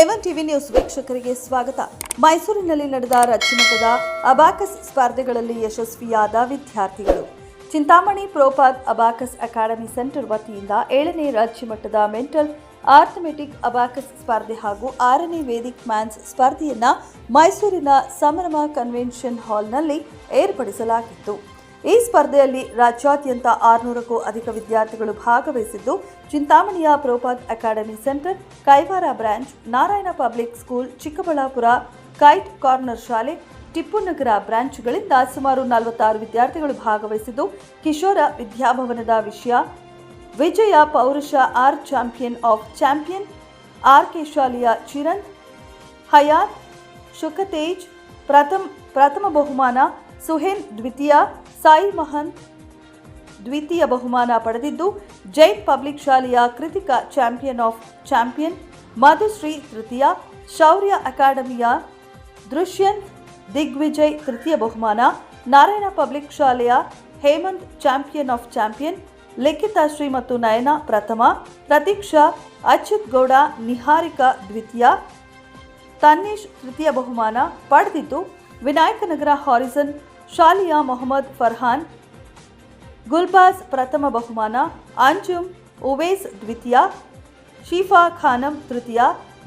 ಎವನ್ TV news ವೀಕ್ಷಕರಿಗೆ ಸ್ವಾಗತ. ಮೈಸೂರಿನಲ್ಲಿ ನಡೆದ ರಚ್ಚಮಟ್ಟದ ಅಬಾಕಸ್ ಸ್ಪರ್ಧೆಗಳಲ್ಲಿ ಯಶಸ್ವಿಯಾದ ವಿದ್ಯಾರ್ಥಿಗಳು. Chintamani Propad abacus academy centre ವತಿಯಿಂದ ಏಳನೇ ರಾಜ್ಯಮಟ್ಟದ ಮೆಂಟಲ್ ಆರ್ಥಮೆಟಿಕ್ ಅಬಾಕಸ್ ಸ್ಪರ್ಧೆ ಹಾಗೂ ಆರನೇ ವೇದಿಕ್ ಮ್ಯಾನ್ಸ್ ಸ್ಪರ್ಧೆಯನ್ನ ಮೈಸೂರಿನ ಸಮರಮ ಕನ್ವೆನ್ಷನ್ ಹಾಲ್ನಲ್ಲಿ ಏರ್ಪಡಿಸಲಾಗಿತ್ತು. ಈ ಸ್ಪರ್ಧೆಯಲ್ಲಿ ರಾಜ್ಯಾದ್ಯಂತ ಆರುನೂರಕ್ಕೂ ಅಧಿಕ ವಿದ್ಯಾರ್ಥಿಗಳು ಭಾಗವಹಿಸಿದ್ದು, ಚಿಂತಾಮಣಿಯ Propad academy centre, Kaivara branch, Narayana public school, Chikkaballapur kite corner ಶಾಲೆ, ಟಿಪ್ಪುನಗರ ಬ್ರಾಂಚ್ಗಳಿಂದ ಸುಮಾರು ನಲವತ್ತಾರು ವಿದ್ಯಾರ್ಥಿಗಳು ಭಾಗವಹಿಸಿದ್ದು, ಕಿಶೋರ ವಿದ್ಯಾಭವನದ ವಿಷಯ, ವಿಜಯ ಪೌರುಷ R champion of champion, R K ಶಾಲೆಯ ಚಿರಂತ್ ಹಯಾತ್, ಶುಕತೇಜ್, ಪ್ರಥಮ ಪ್ರಥಮ ಬಹುಮಾನ ಸುಹೇನ್ ದ್ವಿತೀಯ, ಸಾಯಿ ಮಹಂತ್ ದ್ವಿತೀಯ ಬಹುಮಾನ ಪಡೆದಿದ್ದು, ಜೈನ್ ಪಬ್ಲಿಕ್ ಶಾಲೆಯ Kruthika champion of champion, Madhushree ತೃತೀಯ, ಶೌರ್ಯ ಅಕಾಡೆಮಿಯ ದೃಶ್ಯಂತ್ ದಿಗ್ವಿಜಯ್ ತೃತೀಯ ಬಹುಮಾನ, ನಾರಾಯಣ ಪಬ್ಲಿಕ್ ಶಾಲೆಯ Hemanth champion of champion Likithashree ಮತ್ತು ನಯನ ಪ್ರಥಮ, ಪ್ರತೀಕ್ಷಾ ಅಚ್ಯುತ್ ಗೌಡ ನಿಹಾರಿಕಾ ದ್ವಿತೀಯ, ತನ್ನೀಶ್ ತೃತೀಯ ಬಹುಮಾನ ಪಡೆದಿದ್ದು ವಿನಾಯಕನಗರ ಹಾರಿಸನ್ ಶಾಲೆಯ ಮೊಹಮ್ಮದ್ ಫರ್ಹಾನ್, ಗುಲ್ಬಾಸ್ ಪ್ರಥಮ ಬಹುಮಾನ ಅಂಜುಮ್ ಉವೇಸ್ ದ್ವಿತೀಯ, ಶೀಫಾ ಖಾನಂ ತೃತೀಯ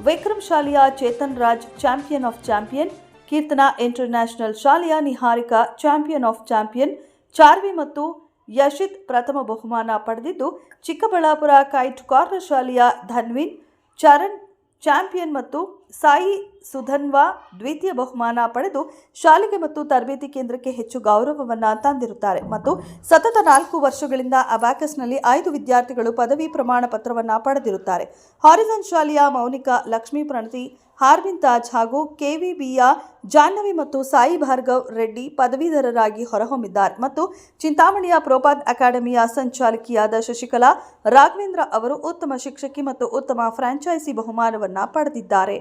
Vikram ಶಾಲಿಯಾ Chethan Raj champion of champion, Keerthana international ಶಾಲೆಯ Niharika champion of champion, Charvi ಮತ್ತು ಯಶಿತ್ ಪ್ರಥಮ ಬಹುಮಾನ ಪಡೆದಿದ್ದು, ಚಿಕ್ಕಬಳ್ಳಾಪುರ ಕೈಟ್ ಕಾರ್ನರ್ ಶಾಲೆಯ ಧನ್ವಿನ್, ಚರಣ್ ಚಾಂಪಿಯನ್ ಮತ್ತು ಸಾಯಿ ಸುಧನ್ವಾ ದ್ವಿತೀಯ ಬಹುಮಾನ ಪಡೆದು ಶಾಲೆಗೆ ಮತ್ತು ತರಬೇತಿ ಕೇಂದ್ರಕ್ಕೆ ಹೆಚ್ಚು ಗೌರವವನ್ನು ತಂದಿರುತ್ತಾರೆ. ಮತ್ತು ಸತತ ನಾಲ್ಕು ವರ್ಷಗಳಿಂದ ಅಬ್ಯಾಕಸ್ನಲ್ಲಿ ಐದು ವಿದ್ಯಾರ್ಥಿಗಳು ಪದವಿ ಪ್ರಮಾಣ ಪತ್ರವನ್ನು ಪಡೆದಿರುತ್ತಾರೆ. ಹಾರಿಸನ್ ಶಾಲೆಯ ಮೌನಿಕಾ ಲಕ್ಷ್ಮೀ ಪ್ರಣತಿ, ಹಾರ್ವಿನ್ ತಾಜ್ ಹಾಗೂ ಕೆವಿಬಿಯ ಜಾಹ್ನವಿ ಮತ್ತು ಸಾಯಿ ಭಾರ್ಗವ್ ರೆಡ್ಡಿ ಪದವೀಧರರಾಗಿ ಹೊರಹೊಮ್ಮಿದ್ದಾರೆ. ಮತ್ತು ಚಿಂತಾಮಣಿಯ ಪ್ರೋಪಾದ್ ಅಕಾಡೆಮಿಯ ಸಂಚಾಲಕಿಯಾದ ಶಶಿಕಲಾ ರಾಘವೇಂದ್ರ ಅವರು ಉತ್ತಮ ಶಿಕ್ಷಕಿ ಮತ್ತು ಉತ್ತಮ ಫ್ರಾಂಚೈಸಿ ಬಹುಮಾನವನ್ನು ಪಡೆದಿದ್ದಾರೆ.